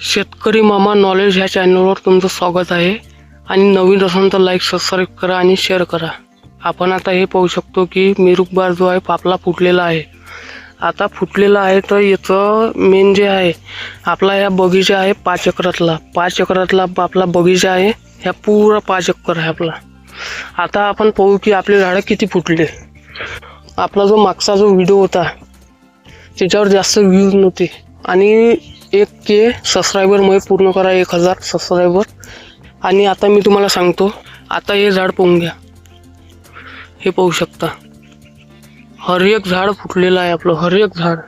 शेतकरी मामा नॉलेज ह्या चॅनलवर तुमचं स्वागत आहे. आणि नवीन असेल तर लाईक सबस्क्राईब करा आणि शेअर करा. आपण आता हे पाहू शकतो की मिरुकबार जो आहे पापला फुटलेला आहे. आता फुटलेला आहे तर याचं मेन जे आहे आपला ह्या बगीचा आहे पाच एकरातला. पाच एकरातला आपला बगीचा आहे ह्या पुरा पाच एकर आहे आपला. आता आपण पाहू की आपले झाडं किती फुटले. आपला जो मागचा जो व्हिडिओ होता त्याच्यावर जास्त व्ह्यूज नव्हते. आणि एक के सबस्क्रायबरमुळे पूर्ण करा एक हजार सबस्क्रायबर आणि आता मी तुम्हाला सांगतो आता हे झाड पाहून घ्या. हे पाहू शकता. हर एक झाड फुटलेलं आहे आपलं हर एक झाड.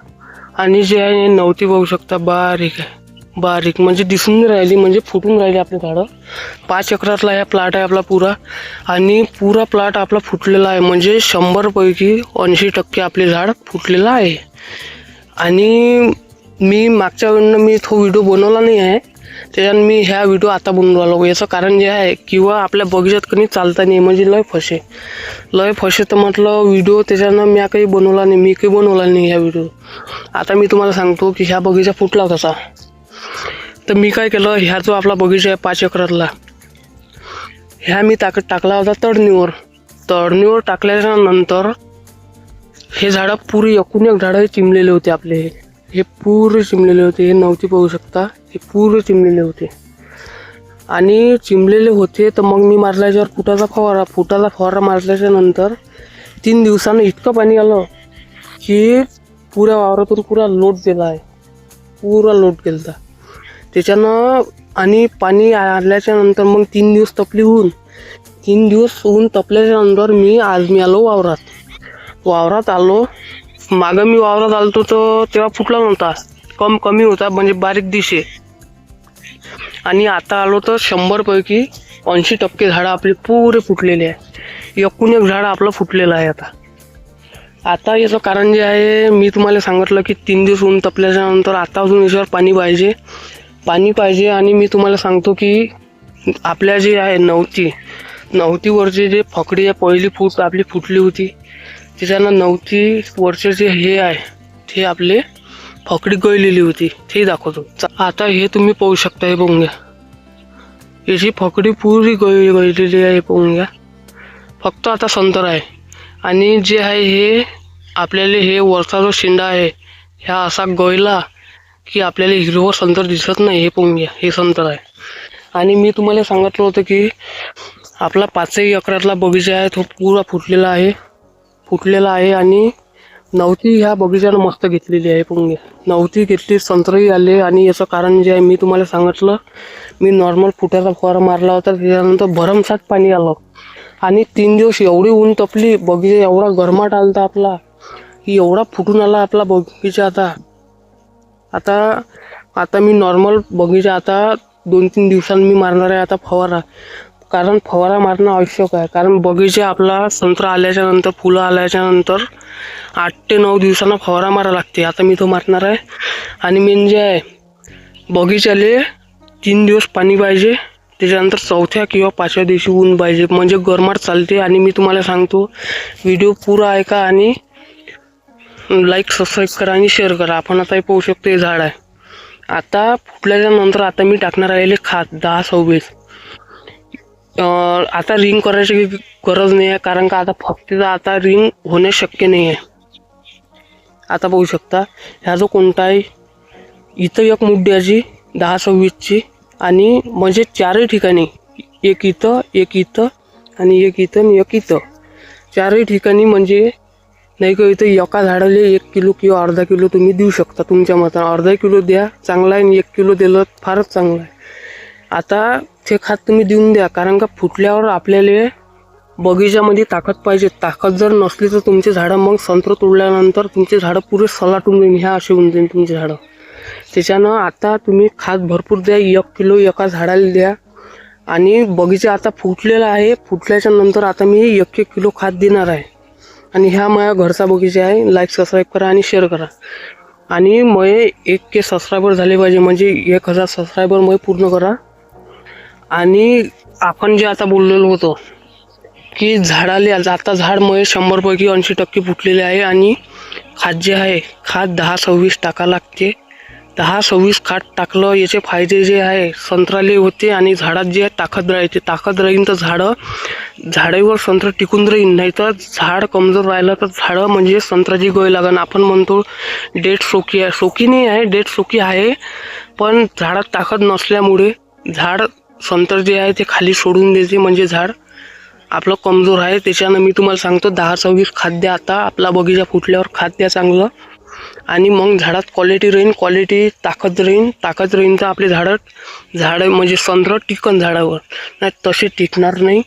आणि जे आहे हे नवती पाहू शकता बारीक आहे. बारीक म्हणजे दिसून राहिली म्हणजे फुटून राहिली आपली झाडं. पाच एकरातला हा प्लॉट आहे आपला पुरा. आणि पुरा प्लॉट आपला फुटलेला आहे म्हणजे शंभरपैकी ऐंशी टक्के आपले झाड फुटलेलं आहे. आणि मी मागच्या वेळेनं मी तो व्हिडिओ बनवला नाही आहे. त्याच्यानं मी ह्या व्हिडिओ आता बनवून राहिलो याचं कारण जे आहे किंवा आपल्या बगीचात कधी चालता नाही म्हणजे लय फसे. लय फसे तर म्हटलं व्हिडिओ त्याच्यानं मी काही बनवला नाही. मी काही बनवला नाही ह्या व्हिडिओ आता मी तुम्हाला सांगतो की ह्या बगीचा फुटला कसा. तर मी काय केलं ह्या जो आपला बगीचा आहे पाच एकरातला ह्या मी ताकद टाकला होता तडणीवर तडणीवर टाकल्याच्या नंतर हे झाडं पुरी एकूण एक झाडं चिमलेले होते आपले. हे पूर्ण चिमलेले होते हे नव्हते पाहू शकता. हे पूर्ण चिमलेले होते. आणि चिमलेले होते तर मग मी मारल्याच्यावर फुटाचा फवारा फुटाचा फवारा मारल्याच्या नंतर तीन दिवसानं इतकं पाणी आलं की पुऱ्या वावरातून पुरा लोट दिला आहे. पुरा लोट गेला त्याच्यानं आणि पाणी आल्याच्यानंतर मग तीन दिवस तपली होऊन तीन दिवस ऊन तपल्याच्या नंतर मी आज मी आलो वावरात. वावरात आलो मागं मी वावरात आलतो तर तेव्हा फुटला नव्हता. कम कमी होता म्हणजे बारीक दिशे आणि आता आलो तर शंभरपैकी ऐंशी टक्के झाडं आपले पुरे फुटलेले आहे एकूण एक झाड आपलं फुटलेलं आहे आता. आता याचं कारण जे आहे मी तुम्हाला सांगितलं की तीन दिवस ऊन तपल्याच्यानंतर आता अजून याच्यावर पाणी पाहिजे. पाणी पाहिजे आणि मी तुम्हाला सांगतो की आपल्या जे आहे नवती नवतीवरचे जे फकडी आहे पहिली फूट आपली फुटली होती. त्याच्यानं नवती वरचे जे हे आहे. ते आपले फकडी गळलेली होती. ते दाखवतो. आता हे तुम्ही पाहू शकता हे पाहून घ्या. याची फकडी पुरी गळी गळलेली आहे हे पाहून घ्या. फक्त आता संतर आहे. आणि जे आहे हे आपल्याला हे वरचा जो शेंडा आहे ह्या असा गळला की आपल्याला हिरवं संतर दिसत नाही हे पाहून घ्या. हे संतर आहे. आणि मी तुम्हाला सांगितलं होतं की आपला पाचही अकरातला बगीचा आहे तो पुरा फुटलेला आहे. फुटलेला आहे आणि नवती ह्या बगीच्यानं मस्त घेतलेली आहे पण घ्या नवती घेतली संत्रही आले आणि याचं कारण जे आहे मी तुम्हाला सांगितलं मी नॉर्मल फुटाचा फवारा मारला होता त्याच्यानंतर भरमसाठ पाणी आलं. आणि तीन दिवस एवढी ऊन तपली बगीचा एवढा गरमाट आलता आपला की एवढा फुटून आला आपला बगीचा आता. आता आता मी नॉर्मल बगीचा आता दोन तीन दिवसांनी मी मारणार आहे आता फवारा. कारण फवारा मारणं आवश्यक आहे. कारण बगीचा आपला संत्रा आल्याच्यानंतर फुलं आल्याच्यानंतर आठ ते नऊ दिवसांना फवारा मारा लागते. आता मी तो मारणार आहे. आणि मेन जे आहे बगीचाले तीन दिवस पाणी पाहिजे. त्याच्यानंतर चौथ्या किंवा पाचव्या दिवशी ऊन पाहिजे. म्हणजे गरमाट चालते. आणि मी तुम्हाला सांगतो व्हिडिओ पुरा ऐका आणि लाईक सबस्क्राईब करा आणि शेअर करा. आपण आता हे पाहू शकतो हे झाड आहे. आता फुटल्याच्या नंतर आता मी टाकणार आहे खात दहा सव्वीस. आता रिंग करायची गरज नाही आहे कारण का आता फक्तीचा आता रिंग होणे शक्य नाही आहे आता पाहू शकता ह्या जो कोणता आहे इथं एक मुड्ड्याची दहा सव्वीसची आणि म्हणजे चारही ठिकाणी एक इथं एक इथं आणि एक इथं आणि एक इथं. चारही ठिकाणी म्हणजे नाही का इथं एका झाडाला एक किलो किंवा अर्धा किलो तुम्ही देऊ शकता तुमच्या मतानं. अर्धा किलो द्या चांगला आहे आणि एक किलो दिलं फारच चांगलं आहे. आता ते खात तुम्ही देऊन द्या कारण का फुटल्यावर आपल्याला बगीचामध्ये ताकद पाहिजे. ताकद जर नसली तर तुमचे झाडं मग संत्र तोडल्यानंतर तुमचे झाडं पुरे सलाटून जाईल ह्या असे होऊन जाईल तुमचे झाडं. त्याच्यानं आता तुम्ही खात भरपूर द्या एक किलो एका झाडाला द्या. आणि बगीचा आता फुटलेला आहे फुटल्याच्या नंतर आता मी एक एक किलो खात देणार आहे. आणि ह्या माझ्या घरचा बगीचा आहे लाईक सबस्क्राईब करा आणि शेअर करा. आणि मये एक के सबस्क्रायबर झाले पाहिजे म्हणजे एक हजार सबस्क्रायबर मय पूर्ण करा. आणि आपण जे आता बोललेलो होतो की झाडाले आता झाड मये शंभरपैकी ऐंशी टक्के फुटलेले आहे आणि खात जे आहे खात दहा सव्वीस टाका लागते. दहा सव्वीस खाद टाकलं याचे फायदे जे आहे संत्राले होते आणि झाडात जे आहे ताकद राहते. ताकद राहीन तर झाडं झाडावर संत्र टिकून राहीन नाही तर झाड कमजोर राहिलं तर झाडं म्हणजे संत्राची गोय लागन. आपण म्हणतो डेट सोकी आहे. सोकी नाही आहे डेट सोकी आहे पण झाडात ताकद नसल्यामुळे झाड संत्र जे आहे ते खाली सोडून देते म्हणजे झाड. आपलं कमजोर आहे त्याच्यानं मी तुम्हाला सांगतो दहा सव्वीस खाद्य आता आपला बगीचा फुटल्यावर खाद्य चांगलं. आणि मग झाडात क्वालिटी राहीन क्वालिटी ताकद राहीन ताकद राहीन तर आपले झाडं झाडं म्हणजे संत्र टिकन झाडावर. नाही तसे टिकणार नाही.